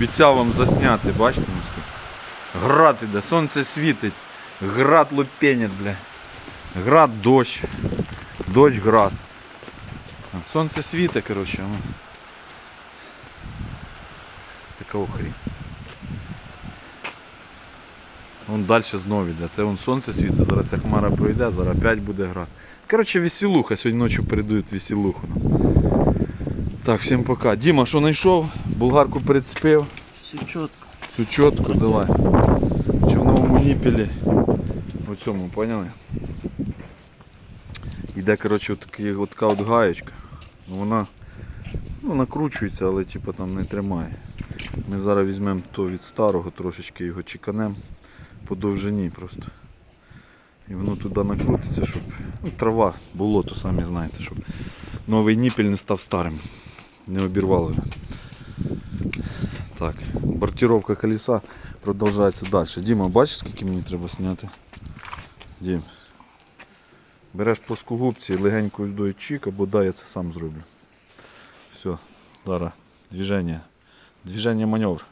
Обіцяв вам засняти, бачите? Град іде, сонце світить, град лупенять, бля. Град дощ. Дощ град. Сонце світить, коротше. Ну. Така охрінь. Вон далі знову йде. Це вон сонце світить, зараз ця хмара пройде, зараз опять буде град. Коротше, веселуха, сьогодні ночі передають веселуху. Так, всім пока. Діма, що знайшов? Булгарку прицепив. Все чітко. Все чітко, давай. В човновому ніпелі. У цьому, поняли? Іде, коротше, от такі- от от гаєчка. Ну, Вона ну, накручується, але типу, там не тримає. Ми зараз візьмемо то від старого, трошечки його чеканемо по довжині просто. І воно туди накрутиться, щоб ну, трава, болото, самі знаєте, щоб новий ніпель не став старим. Не обірвало. Так, бортировка колеса продовжується далі. Діма, бачиш, скільки мені треба зняти? Дім. Береш плоскогубці, легенько йдою чик, або да, я це сам зроблю. Все, зараз движення. Движення маневр.